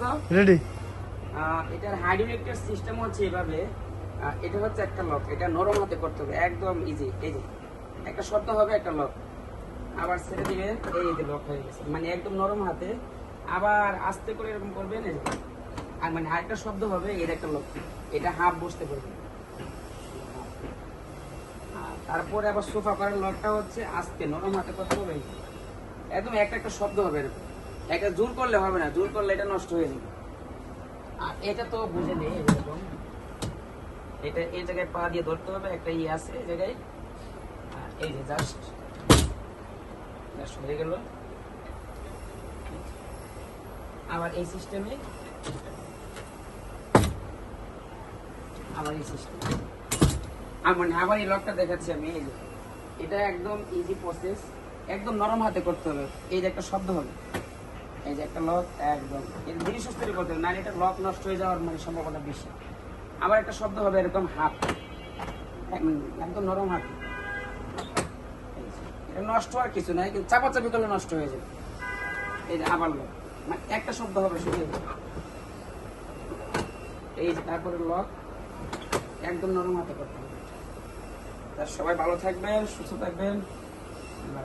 তো রেডি এটার হাইড্রোলিকটার সিস্টেম হচ্ছে এভাবে। এটা হচ্ছে একটা লক। এটা নরম হাতে করতে হবে একদম ইজি এই যে একটা শব্দ হবে একটা লক। আবার ছেড়ে দিবেন এই যে লক হয়ে গেছে। মানে একদম নরম হাতে। আবার আস্তে করে এরকম করবেন আর মানে আরেকটা শব্দ হবে এর একটা লক। এটা হাফ বসতে তারপরে আবার সোফা করার লকটা হচ্ছে আস্তে নরম হাতে করতে হবে একদম একটা একটা শব্দ হবে এরকম। একটা জোর করলে হবে না জোর করলে এটা নষ্ট হয়ে যাবে। আর এটা তো বুঝে নেই এরকম। এটা এই জায়গায় পা দিয়ে ধরতে হবে একটা ইয়ে আছে এই জায়গায়। আর এই যে জাস্ট জাস্ট হয়ে গেল। আবার এই সিস্টেমে আবার এই সিস্টেম মানে আবার এই লকটা দেখাচ্ছি আমি এই যে। এটা একদম ইজি প্রসেস একদম নরম হাতে করতে হবে এই যে একটা শব্দ হবে। এই যে একটা লক একদম। ধীরে সুস্থ করে করতে হবে না এটা লক নষ্ট হয়ে যাওয়ার মানে সম্ভাবনা বেশি। আবার একটা শব্দ হবে, এরকম হাত। একদম নরম হাত। এটা নষ্ট হওয়ার কিছু নাই, কিন্তু চাপাচাপি করলে নষ্ট হয়ে যাবে। এই যে আবার লক মানে একটা শব্দ হবে শুধু। এই যে। তারপরে লক একদম নরম হাতে করতে হবে। সবাই ভালো থাকবেন, সুস্থ থাকবেন। আল্লাহ।